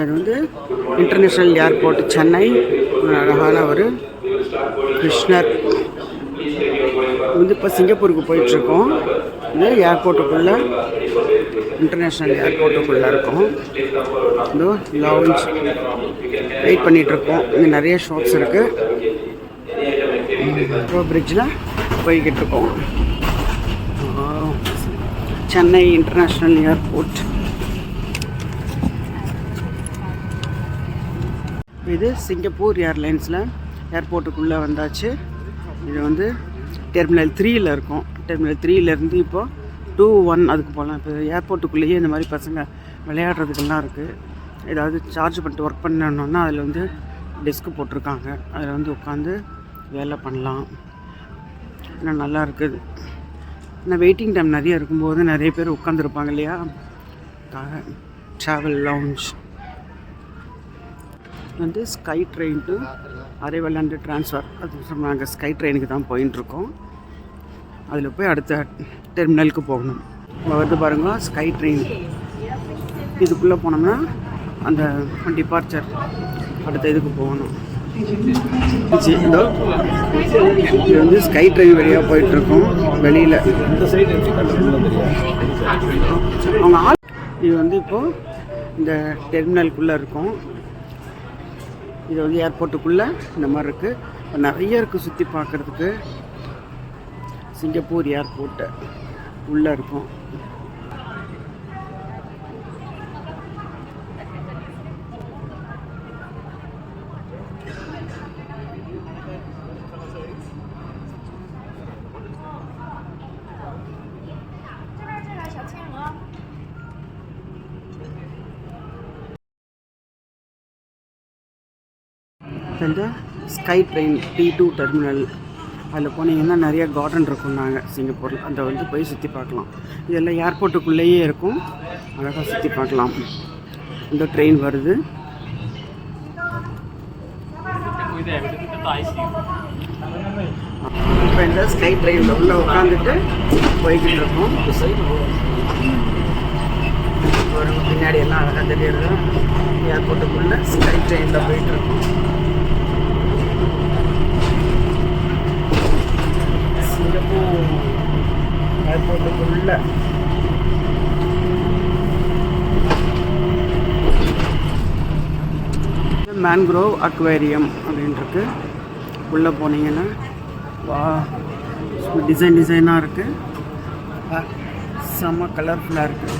அது வந்து international airport Chennai அழகான ஒரு கிருஷ்ணர் வந்து இப்போ சிங்கப்பூருக்கு போயிட்டுருக்கோம். இது ஏர்போர்ட்டுக்குள்ளே இன்டர்நேஷ்னல் ஏர்போர்ட்டுக்குள்ளே இருக்கும். இதோ லவுஞ்ச் வெயிட் பண்ணிகிட்ருக்கோம் இங்கே நிறைய ஷாப்ஸ் இருக்குது மெட்ரோ பிரிட்ஜில் போய்கிட்டு இருக்கோம் சென்னை இன்டர்நேஷ்னல் ஏர்போர்ட் இது சிங்கப்பூர் ஏர்லைன்ஸில் ஏர்போர்ட்டுக்குள்ளே வந்தாச்சு. இது வந்து டெர்மினல் த்ரீயில் இருக்கும். டெர்மினல் த்ரீலேருந்து இப்போது டூ ஒன் அதுக்கு போகலாம். இப்போ ஏர்போர்ட்டுக்குள்ளேயே இந்த மாதிரி பசங்க விளையாடுறதுக்கெல்லாம் இருக்குது ஏதாவது சார்ஜ் பண்ணிட்டு ஒர்க் பண்ணணுன்னா அதில் வந்து டெஸ்க்கு போட்டிருக்காங்க. அதில் வந்து உட்காந்து வேலை பண்ணலாம். இன்னும் நல்லா இருக்குது ஆனால் வெயிட்டிங் டைம் நிறைய இருக்கும்போது நிறைய பேர் உட்காந்துருப்பாங்க இல்லையா? ட்ராவல் லவுஞ்ச் வந்து sky train to arrival and transfer. அது நாங்கள் ஸ்கை ட்ரெயினுக்கு தான் போயின்ட்டுருக்கோம் அதில் போய் அடுத்த டெர்மினலுக்கு போகணும். வந்து பாருங்கள் ஸ்கை ட்ரெயின். இதுக்குள்ளே போனோம்னா அந்த டிபார்ச்சர். அடுத்த இதுக்கு போகணும். இது இது வந்து ஸ்கை ட்ரெயின் வழியாக போயிட்டுருக்கோம் வெளியில். அவங்க ஆள் இது வந்து இப்போது இந்த டெர்மினலுக்குள்ளே இருக்கும். இது வந்து ஏர்போர்ட்டுக்குள்ளே இந்த மாதிரி இருக்குது நிறைய இருக்குது சுற்றி பார்க்குறதுக்கு. சிங்கப்பூர் ஏர்போர்ட்டு உள்ளே இருக்கும். இது வந்து sky train T two terminal அதில் போனீங்கன்னா நிறைய கார்டன் இருக்கும் நாங்கள் சிங்கப்பூரில். அதை வந்து போய் சுற்றி பார்க்கலாம். இதெல்லாம் ஏர்போர்ட்டுக்குள்ளேயே இருக்கும். அழகாக சுற்றி பார்க்கலாம். இந்த ட்ரெயின் வருது. இப்போ இந்த ஸ்கை ட்ரெயினில் உள்ளே உட்காந்துட்டு போய்கிட்டு இருக்கோம். பின்னாடி எல்லாம் அழகாக தெரியுது. ஏர்போர்ட்டுக்குள்ளே ஸ்கை ட்ரெயினில் போயிட்டு இருக்கோம் சிங்கப்பூர் ஏர்போர்ட்டுக்குள்ள மேன்க்ரோவ் அக்வேரியம் அப்படின்ட்டுருக்கு உள்ளே போனீங்கன்னா வா டிசைன் டிசைனாக இருக்குது செம்ம கலர்ஃபுல்லாக இருக்குது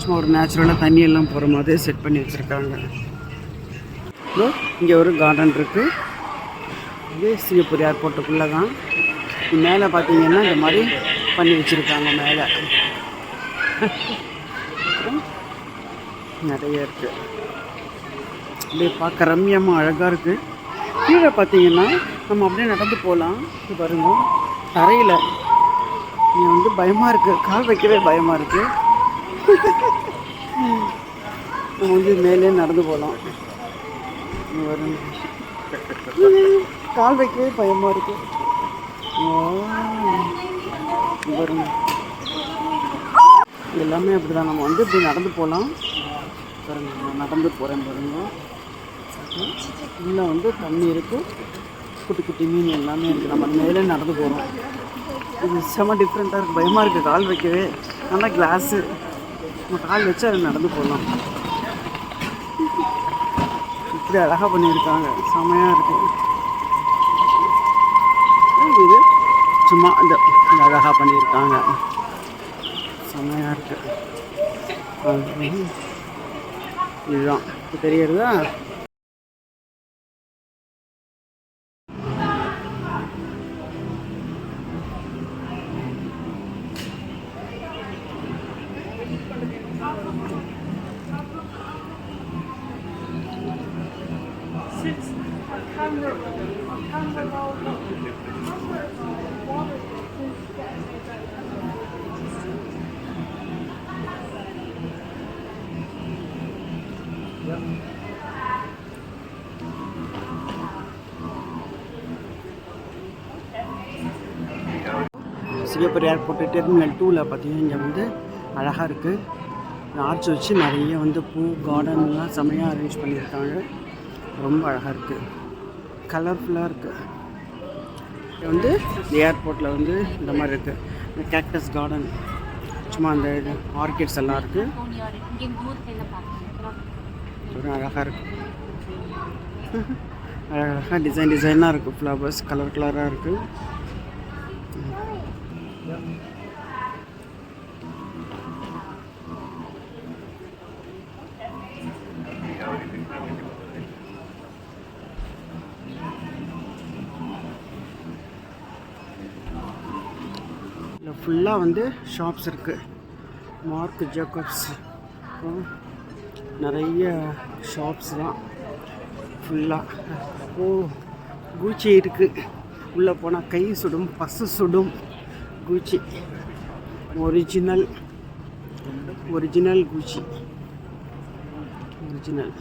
சும்மா ஒரு நேச்சுரலாக தண்ணியெல்லாம் போகிற மாதிரி செட் பண்ணி வச்சுருக்காங்க. இங்கே ஒரு கார்டன் இருக்குது இது சிங்கப்பூர் ஏர்போர்ட்டுக்குள்ளே தான் மேலே பார்த்தீங்கன்னா இந்த மாதிரி பண்ணி வச்சுருக்காங்க மேலே. நிறைய இருக்குது அப்படியே பார்க்க ரம்யமாக அழகாக இருக்குது கீழே பார்த்தீங்கன்னா நம்ம அப்படியே நடந்து போகலாம். இது பாருங்க. தரையில். இங்கே வந்து பயமாக இருக்குது கால் வைக்கவே பயமாக இருக்குது நம்ம வந்து மேலே நடந்து போகலாம். இங்க வரும் கால் வைக்கவே பயமாக இருக்குது வரும் எல்லாமே அப்படி தான் நம்ம வந்து இப்படி நடந்து போகலாம் பாருங்க நான் நடந்து போகிறேன் பாருங்க. உள்ளே வந்து தண்ணி இருக்குது குட்டி குட்டி மீன் எல்லாமே இருக்குது நம்ம மேலே நடந்து போகிறோம் இது செம்ம டிஃப்ரெண்ட்டாக இருக்குது பயமாக இருக்குது கால் வைக்கவே. நல்லா கிளாஸு நம்ம கால் வச்சு அதில் நடந்து போகலாம் இப்படி அழகாக பண்ணியிருக்காங்க. செமையாக இருக்குது இது சும்மா இந்த இந்த அழகாக பண்ணியிருக்காங்க. செம்மையாக இருக்கு. இதுதான். இப்போ தெரியறதா? சிங்கப்பூர் ஏர்போர்ட் டெர்மினல் டூவில் பார்த்தீங்கன்னா இங்கே வந்து அழகாக இருக்குது ஆர்ச் வச்சு நிறைய வந்து பூ கார்டன்லாம் செம்மையாக அரேஞ்ச் பண்ணியிருக்காங்க. ரொம்ப அழகாக இருக்குது கலர்ஃபுல்லாக இருக்குது இது வந்து ஏர்போர்ட்டில் வந்து இந்த மாதிரி இருக்குது இந்த கேக்டஸ் கார்டன் சும்மா அந்த இது ஆர்கிட்ஸ் எல்லாம் இருக்குது ஒரு அழகாக இருக்குது அழகாக டிசைன் டிசைனாக இருக்குது ஃப்ளவர்ஸ் கலர் கலராக இருக்குது ஃபுல்லாக வந்து ஷாப்ஸ் இருக்குது மார்க் ஜேக்கப்ஸ் நிறைய ஷாப்ஸ் தான். ஃபுல்லாக ஓ கூச்சி இருக்குது உள்ளே போனால் கை சுடும் பசு சுடும். Gucci original original Gucci original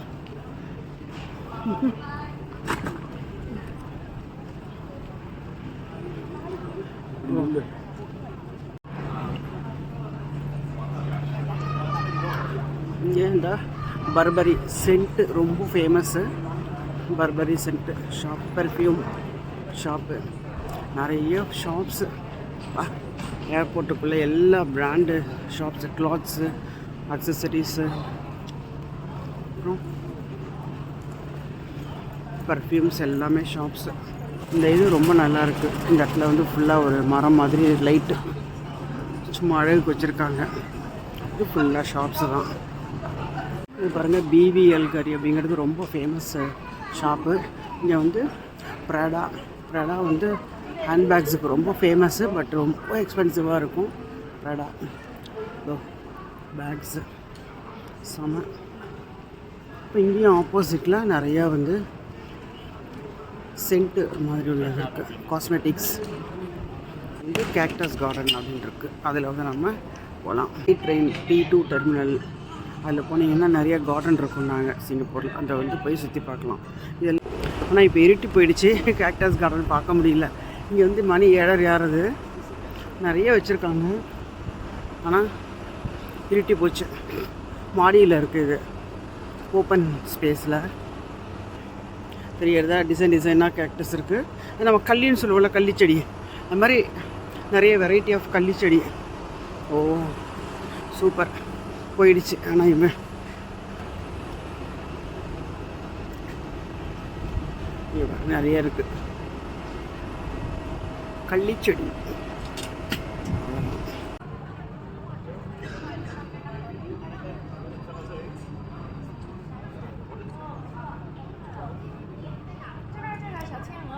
இங்கே இந்த பர்பரி சென்ட்டு ரொம்ப famous Burberry scent shop perfume shop நிறைய ஷாப்ஸு ஏர்போர்ட்டுக்குள்ளே எல்லா brand shops clothes accessories perfumes perfumes எல்லாமே ஷாப்ஸு இந்த இது ரொம்ப நல்லா இருக்குது இந்த இடத்துல வந்து ஃபுல்லாக ஒரு மரம் மாதிரி லைட்டு சும்மா அழகுக்கு வச்சுருக்காங்க. இது ஃபுல்லாக ஷாப்ஸு தான். இது பாருங்கள் பிவிஎல் கறி அப்படிங்கிறது ரொம்ப ஃபேமஸ் ஷாப்பு இங்கே வந்து ப்ராடா ப்ராடா வந்து ஹேண்ட்பேக்ஸுக்கு ரொம்ப ஃபேமஸ்ஸு பட் ரொம்ப எக்ஸ்பென்சிவாக இருக்கும். ப்ராடா இதோ பேக்ஸு செம. இப்போ இங்கேயும் ஆப்போசிட்டில் நிறையா வந்து சென்ட்டு மாதிரி உள்ளது இருக்குது காஸ்மெட்டிக்ஸ் வந்து கேக்டஸ் கார்டன் அப்படின்னு இருக்குது அதில் வந்து நம்ம போகலாம் T train T two terminal அதில் போனீங்கன்னா நிறைய கார்டன் இருக்கும் நாங்கள் சிங்கப்பூரில் அந்த வந்து போய் சுற்றி பார்க்கலாம். இதெல்லாம் ஆனால் இப்போ இருட்டி போயிடுச்சு. கேக்டஸ் கார்டன் பார்க்க முடியல. இங்கே வந்து மணி ஏழரை ஏறுது நிறைய வச்சுருக்காங்க. ஆனால் இருட்டி போச்சு. மாடியில் இருக்குது இது. ஓப்பன் ஸ்பேஸில் தெரியறதா? டிசைன் டிசைனாக கேக்டஸ் இருக்குது நம்ம கல்லின்னு சொல்லுவோம்ல கள்ளிச்செடி அந்த மாதிரி நிறைய வெரைட்டி ஆஃப் கள்ளிச்செடி ஓ சூப்பர் போயிடுச்சு. ஆனால் இவன் நிறைய இருக்குது கள்ளிச்செடி.